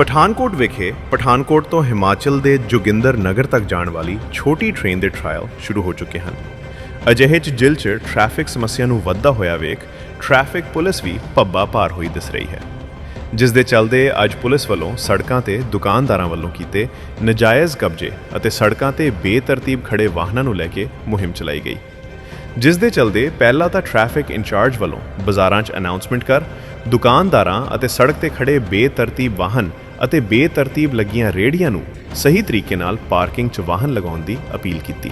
ਪਠਾਨਕੋਟ ਵਿਖੇ, ਪਠਾਨਕੋਟ ਤੋਂ ਹਿਮਾਚਲ ਦੇ ਜੋਗਿੰਦਰ ਨਗਰ ਤੱਕ ਜਾਣ ਵਾਲੀ ਛੋਟੀ ਟ੍ਰੇਨ ਦੇ ਟ੍ਰਾਇਲ ਸ਼ੁਰੂ ਹੋ ਚੁੱਕੇ ਹਨ। ਅਜਿਹੇ ਚ ਜਿਲ ਚ ਟ੍ਰੈਫਿਕ ਸਮੱਸਿਆ ਨੂੰ ਵੱਧਦਾ ਹੋਇਆ ਵੇਖ ਟ੍ਰੈਫਿਕ ਪੁਲਿਸ ਵੀ ਪੱਬਾ ਭਾਰ ਹੋਈ ਦਿਸ ਰਹੀ ਹੈ। ਜਿਸ ਦੇ ਚੱਲਦੇ ਅੱਜ ਪੁਲਿਸ ਵੱਲੋਂ ਸੜਕਾਂ ਤੇ ਦੁਕਾਨਦਾਰਾਂ ਵੱਲੋਂ ਕੀਤੇ ਨਜਾਇਜ਼ ਕਬਜ਼ੇ ਅਤੇ ਸੜਕਾਂ ਤੇ ਬੇਤਰਤੀਬ ਖੜੇ ਵਾਹਨਾਂ ਨੂੰ ਲੈ ਕੇ ਮੁਹਿੰਮ ਚਲਾਈ ਗਈ। ਜਿਸ ਦੇ ਚਲਦੇ ਪਹਿਲਾਂ ਤਾਂ ਟ੍ਰੈਫਿਕ ਇੰਚਾਰਜ ਵੱਲੋਂ ਬਾਜ਼ਾਰਾਂ 'ਚ ਅਨਾਉਂਸਮੈਂਟ ਕਰ, ਦੁਕਾਨਦਾਰਾਂ ਅਤੇ ਸੜਕ ਤੇ ਖੜੇ ਬੇਤਰਤੀਬ ਵਾਹਨ ਅਤੇ ਬੇਤਰਤੀਬ ਲੱਗੀਆਂ ਰੇਹੜੀਆਂ ਨੂੰ ਸਹੀ ਤਰੀਕੇ ਨਾਲ ਪਾਰਕਿੰਗ 'ਚ ਵਾਹਨ ਲਗਾਉਣ ਦੀ ਅਪੀਲ ਕੀਤੀ।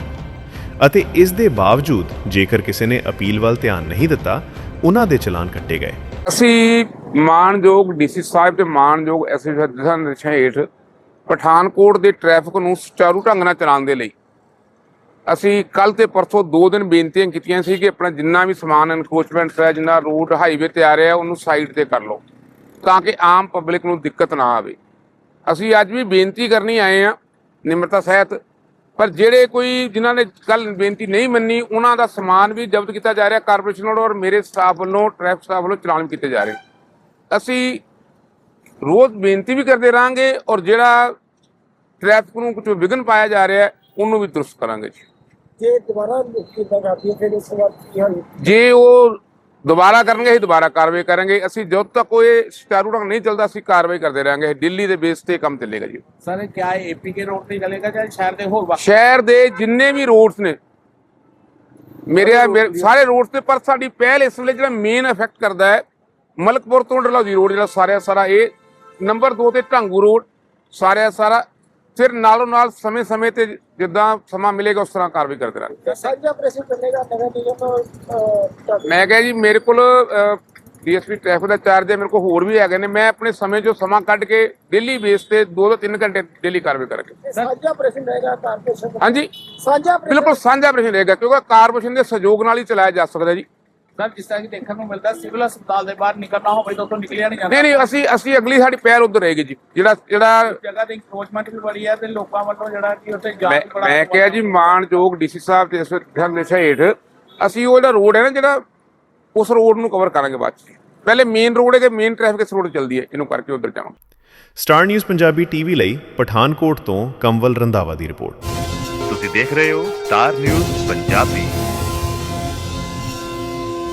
ਅਤੇ ਇਸ ਦੇ ਬਾਵਜੂਦ ਜੇਕਰ ਕਿਸੇ ਨੇ ਅਪੀਲ ਵੱਲ ਧਿਆਨ ਨਹੀਂ ਦਿੱਤਾ, ਉਹਨਾਂ ਦੇ ਚਲਾਨ ਕੱਟੇ ਗਏ। ਅਸੀਂ ਮਾਨਯੋਗ ਡੀਸੀ ਸਾਹਿਬ ਤੇ ਮਾਨਯੋਗ ਐਸੋਸੀਏਸ਼ਨ ਦਿਸ਼ਾ ਹੇਠ ਪਠਾਨਕੋਟ ਦੇ ਟ੍ਰੈਫਿਕ ਨੂੰ ਸੁਚਾਰੂ ਢੰਗ ਨਾਲ ਚਲਾਉਣ ਦੇ ਲਈ ਅਸੀਂ ਕੱਲ ਤੇ ਪਰਸੋਂ ਦੋ ਦਿਨ ਬੇਨਤੀਆਂ ਕੀਤੀਆਂ ਸੀ ਕਿ ਆਪਣਾ ਜਿੰਨਾ ਵੀ ਸਮਾਨ ਐਨਕਰੋਚਮੈਂਟ ਹੈ, ਜਿੰਨਾ ਰੂਟ ਹਾਈਵੇ ਤੇ ਆ ਰਿਹਾ ਉਹਨੂੰ ਸਾਈਡ ਤੇ ਕਰ ਲਓ। ਤਾਂ ਕਿ ਆਮ ਪਬਲਿਕ ਨੂੰ ਦਿੱਕਤ ਨਾ ਆਵੇ। ਅਸੀਂ ਅੱਜ ਵੀ ਬੇਨਤੀ ਕਰਨੀ ਆਏ ਆ ਨਿਮਰਤਾ ਸਹਿਤ ਪਰ ਜਿਹੜੇ ਕੋਈ ਜਿਨ੍ਹਾਂ ਨੇ ਕੱਲ ਬੇਨਤੀ ਨਹੀਂ ਮੰਨੀ ਉਹਨਾਂ ਦਾ ਸਮਾਨ ਵੀ ਜ਼ਬਤ ਕੀਤਾ ਜਾ ਰਿਹਾ ਕਾਰਪੋਰੇਸ਼ਨ ਵੱਲੋਂ ਔਰ ਮੇਰੇ ਸਟਾਫ ਵੱਲੋਂ ਟ੍ਰੈਫਿਕ ਸਟਾਫ ਵੱਲੋਂ ਚਲਾਨ ਕੀਤੇ ਜਾ ਰਹੇ ਅਸੀਂ ਰੋਜ਼ ਬੇਨਤੀ ਵੀ ਕਰਦੇ ਰਹਾਂਗੇ ਔਰ ਜਿਹੜਾ ਟ੍ਰੈਫਿਕ ਨੂੰ ਕੁਝ ਵਿਘਨ ਪਾਇਆ ਜਾ ਰਿਹਾ ਉਹਨੂੰ ਵੀ ਦਰੁਸਤ ਕਰਾਂਗੇ ਜੀ। ਜੇ ਦੁਬਾਰਾ ਕਿਦਾਂ ਕਰਦੀ ਹੈ ਫਿਰ ਇਸ ਵਾਰ ਕੀ ਹਾਲ ਜੇ ਉਹ ਦੁਬਾਰਾ ਕਰਨਗੇ ਅਸੀਂ ਦੁਬਾਰਾ ਕਾਰਵਾਈ ਕਰਾਂਗੇ। ਅਸੀਂ ਜਦ ਤੱਕ ਉਹ ਇਹ ਸੁਚਾਰੂ ਢੰਗ ਨਹੀਂ ਚੱਲਦਾ ਅਸੀਂ ਕਾਰਵਾਈ ਕਰਦੇ ਰਹਾਂਗੇ। ਦਿੱਲੀ ਦੇ ਬੇਸ ਤੇ ਕੰਮ ਚੱਲੇਗਾ ਜੀ। ਸਰ ਇਹ ਏਪੀ ਕੇ ਰੋਡ ਤੇ ਚਲੇਗਾ ਜਾਂ ਸ਼ਹਿਰ ਦੇ ਹੋਰ ਸ਼ਹਿਰ ਦੇ ਜਿੰਨੇ ਵੀ ਰੋਡਸ ਨੇ ਮੇਰੇ ਮੇਰੇ- ਸਾਰੇ ਰੋਡਸ ਤੇ ਪਰ ਸਾਡੀ ਪਹਿਲ ਇਸ ਵੇਲੇ ਜਿਹੜਾ ਮੇਨ ਇਫੈਕਟ ਕਰਦਾ ਹੈ ਮਲਕਪੁਰ ਤੋਂ ਡਲਹੌਜ਼ੀ ਰੋਡ ਜਿਹੜਾ ਸਾਰਿਆ ਸਾਰਾ ਇਹ ਨੰਬਰ 2 ਤੇ ਢਾਂਗੂ ਰੋਡ ਸਾਰਿਆ ਸਾਰਾ ਫਿਰ ਨਾਲੋਂ ਨਾਲ ਸਮੇਂ-ਸਮੇਂ ਤੇ ਜਿੱਦਾਂ ਸਮਾਂ ਮਿਲੇਗਾ ਉਸ ਤਰ੍ਹਾਂ ਕਾਰਵਾਈ ਕਰਦੇ ਰਹਾਂਗੇ। ਸਾਂਝਾ ਪ੍ਰੈਸ਼ਰ ਚੱਲੇਗਾ ਨਗਰ ਨਿਗਮ ਮੈਂ ਕਿਹਾ ਜੀ ਮੇਰੇ ਕੋਲ ਡੀਐਸਪੀ ਟ੍ਰੈਫਿਕ ਦਾ ਚਾਰਜ ਹੈ ਮੇਰੇ ਕੋਲ ਹੋਰ ਵੀ ਹੈਗੇ ਨੇ। ਮੈਂ ਆਪਣੇ ਸਮੇਂ ਚੋਂ ਸਮਾਂ ਕੱਢ ਕੇ ਡੇਲੀ ਬੇਸ ਤੇ 2 ਤੋਂ 3 ਘੰਟੇ ਡੇਲੀ ਕਾਰਵਾਈ ਕਰਾਂਗੇ। ਸਾਂਝਾ ਪ੍ਰੈਸ਼ਰ ਰਹੇਗਾ ਕਾਰਪੋਰੇਸ਼ਨ ਹਾਂਜੀ। ਸਾਂਝਾ ਬਿਲਕੁਲ ਸਾਂਝਾ ਪ੍ਰਸ਼ਨ ਰਹੇਗਾ ਕਿਉਂਕਿ ਕਾਰਪੋਰੇਸ਼ਨ ਦੇ ਸਹਿਯੋਗ ਨਾਲ ਹੀ ਚਲਾਇਆ ਜਾ ਸਕਦਾ ਜੀ। ਸਰ ਜਿਸ ਤਰ੍ਹਾਂ ਕਿ ਦੇਖਣ ਨੂੰ ਮਿਲਦਾ ਸਿਵਲ ਹਸਪਤਾਲ ਦੇ ਬਾਹਰ ਨਿਕਲਣਾ ਹੋਵੇ ਤਾਂ ਉੱਥੋਂ ਨਿਕਲਿਆ ਨਹੀਂ ਜਾਂਦਾ। ਨਹੀਂ ਨਹੀਂ ਅਸੀਂ ਅਸੀਂ ਅਗਲੀ ਸਾਡੀ ਪਹਿਲ ਉਧਰ ਰਹੇਗੀ ਜੀ। ਜਿਹੜਾ ਜਿਹੜਾ ਜਗ੍ਹਾ ਤੇ ਇਨਕਰੋਚਮੈਂਟ ਵੀ ਬੜੀ ਹੈ ਤੇ ਲੋਕਾਂ ਵੱਲੋਂ ਜਿਹੜਾ ਕਿ ਉੱਥੇ ਮੈਂ ਜਾਮ ਬੜਾ ਮੈਂ ਕਿਹਾ ਜੀ ਮਾਨਯੋਗ ਡੀਸੀ ਸਾਹਿਬ ਤੇ ਇਸ ਨਿਸ਼ਾ ਹੇਠ ਅਸੀਂ ਉਹ ਜਿਹੜਾ ਰੋਡ ਹੈ ਨਾ ਜਿਹੜਾ ਉਸ ਰੋਡ ਨੂੰ ਕਵਰ ਕਰਾਂਗੇ ਬਾਅਦ ਚ। ਪਹਿਲੇ ਮੇਨ ਰੋਡ ਹੈ ਕਿ ਮੇਨ ਟ੍ਰੈਫਿਕ ਇਸ ਰੋਡ ਚੱਲਦੀ ਹੈ ਇਹਨੂੰ ਕਰਕੇ ਉਧਰ ਜਾਵਾਂਗੇ ਸਟਾਰ ਨਿਊਜ਼ ਪੰਜਾਬੀ ਟੀਵੀ ਲਈ ਪਠਾਨਕੋਟ ਤੋਂ ਕੰਵਲ ਰੰਧਾਵਾ ਦੀ ਰਿਪੋਰਟ। ਤੁਸੀਂ ਦੇਖ ਰਹੇ ਹੋ ਸਟਾਰ ਨਿਊਜ਼ ਪੰਜਾਬੀ।